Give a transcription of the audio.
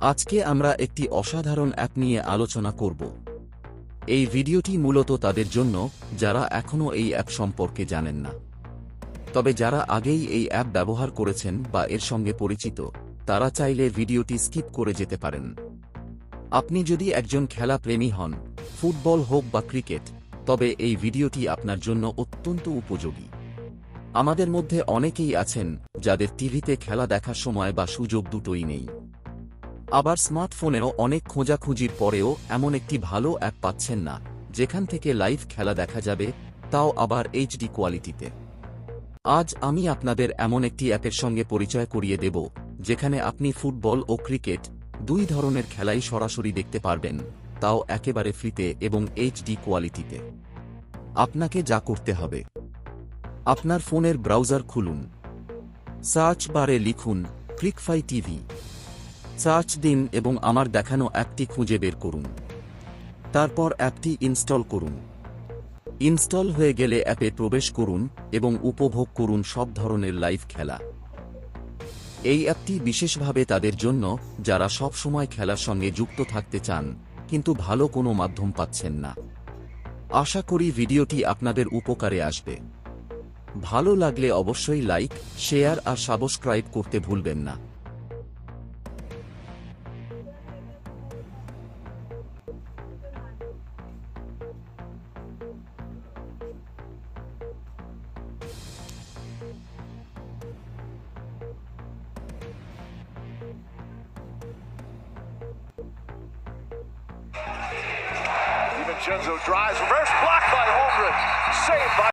আজকে আমরা একটি অসাধারণ অ্যাপ নিয়ে আলোচনা করব। এই ভিডিওটি মূলত তাদের জন্য, যারা এখনও এই অ্যাপ সম্পর্কে জানেন না। তবে যারা আগেই এই অ্যাপ ব্যবহার করেছেন বা এর সঙ্গে পরিচিত, তারা চাইলে ভিডিওটি স্কিপ করে যেতে পারেন। আপনি যদি একজন খেলা প্রেমী হন, ফুটবল হোক বা ক্রিকেট, তবে এই ভিডিওটি আপনার জন্য অত্যন্ত উপযোগী। আমাদের মধ্যে অনেকেই আছেন, যাদের টিভিতে খেলা দেখার সময় বা সুযোগ দুটোই নেই। আবার স্মার্টফোনেও অনেক খোঁজাখুঁজির পরেও এমন একটি ভালো অ্যাপ পাচ্ছেন না, যেখান থেকে লাইভ খেলা দেখা যাবে, তাও আবার এইচডি কোয়ালিটিতে। আজ আমি আপনাদের এমন একটি অ্যাপের সঙ্গে পরিচয় করিয়ে দেব, যেখানে আপনি ফুটবল ও ক্রিকেট দুই ধরনের খেলাই সরাসরি দেখতে পারবেন, তাও একেবারে ফ্রিতে এবং এইচডি কোয়ালিটিতে। আপনাকে যা করতে হবে। আপনার ফোনের ব্রাউজার খুলুন। সার্চ বারে লিখুন ক্লিকফাই টিভি। সার্চ দিন এবং আমার দেখানো অ্যাপটি খুঁজে বের করুন। তারপর অ্যাপটি ইনস্টল করুন। ইনস্টল হয়ে গেলে অ্যাপে প্রবেশ করুন এবং উপভোগ করুন সব ধরনের লাইভ খেলা। এই অ্যাপটি বিশেষভাবে তাদের জন্য, যারা সব সময় খেলার সঙ্গে যুক্ত থাকতে চান, কিন্তু ভালো কোনো মাধ্যম পাচ্ছেন না। আশা করি ভিডিওটি আপনাদের উপকারে আসবে। ভালো লাগলে অবশ্যই লাইক, শেয়ার আর সাবস্ক্রাইব করতে ভুলবেন না। DiVincenzo drives, reverse block by Holmgren, saved by